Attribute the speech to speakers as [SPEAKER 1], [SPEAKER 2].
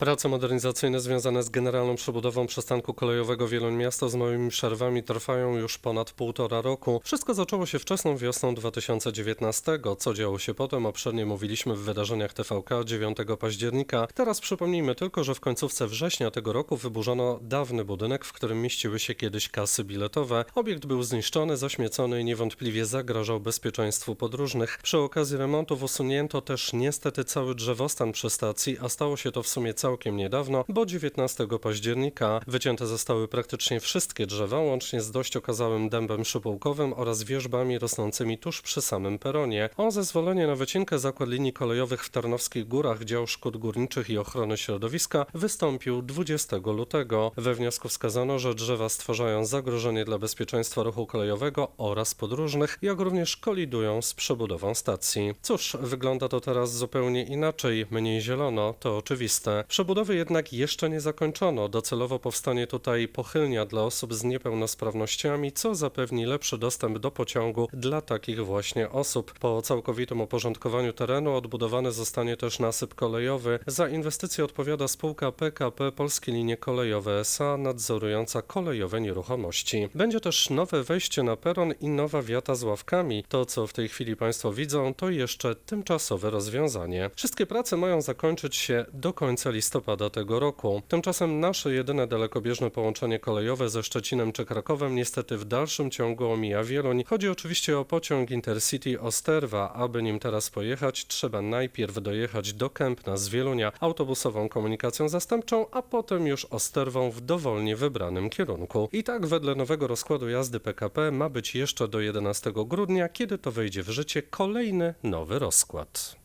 [SPEAKER 1] Prace modernizacyjne związane z generalną przebudową przystanku kolejowego Wieluń Miasto z małymi przerwami trwają już ponad półtora roku. Wszystko zaczęło się wczesną wiosną 2019. Co działo się potem, obszernie mówiliśmy w wydarzeniach TVK 9 października. Teraz przypomnijmy tylko, że w końcówce września tego roku wyburzono dawny budynek, w którym mieściły się kiedyś kasy biletowe. Obiekt był zniszczony, zaśmiecony i niewątpliwie zagrażał bezpieczeństwu podróżnych. Przy okazji remontów usunięto też niestety cały drzewostan przy stacji, a stało się to w sumie całkiem niedawno, bo 19 października wycięte zostały praktycznie wszystkie drzewa, łącznie z dość okazałym dębem szypułkowym oraz wierzbami rosnącymi tuż przy samym peronie. O zezwolenie na wycinkę zakład linii kolejowych w Tarnowskich Górach, dział szkód górniczych i ochrony środowiska wystąpił 20 lutego. We wniosku wskazano, że drzewa stwarzają zagrożenie dla bezpieczeństwa ruchu kolejowego oraz podróżnych, jak również kolidują z przebudową stacji. Cóż, wygląda to teraz zupełnie inaczej, mniej zielono, to oczywiste. Przebudowy jednak jeszcze nie zakończono. Docelowo powstanie tutaj pochylnia dla osób z niepełnosprawnościami, co zapewni lepszy dostęp do pociągu dla takich właśnie osób. Po całkowitym uporządkowaniu terenu odbudowany zostanie też nasyp kolejowy. Za inwestycję odpowiada spółka PKP Polskie Linie Kolejowe SA nadzorująca kolejowe nieruchomości. Będzie też nowe wejście na peron i nowa wiata z ławkami. To, co w tej chwili Państwo widzą, to jeszcze tymczasowe rozwiązanie. Wszystkie prace mają zakończyć się do końca listopada tego roku. Tymczasem nasze jedyne dalekobieżne połączenie kolejowe ze Szczecinem czy Krakowem niestety w dalszym ciągu omija Wieluń. Chodzi oczywiście o pociąg Intercity Osterwa. Aby nim teraz pojechać, trzeba najpierw dojechać do Kępna z Wielunia autobusową komunikacją zastępczą, a potem już Osterwą w dowolnie wybranym kierunku. I tak wedle nowego rozkładu jazdy PKP ma być jeszcze do 11 grudnia, kiedy to wejdzie w życie kolejny nowy rozkład.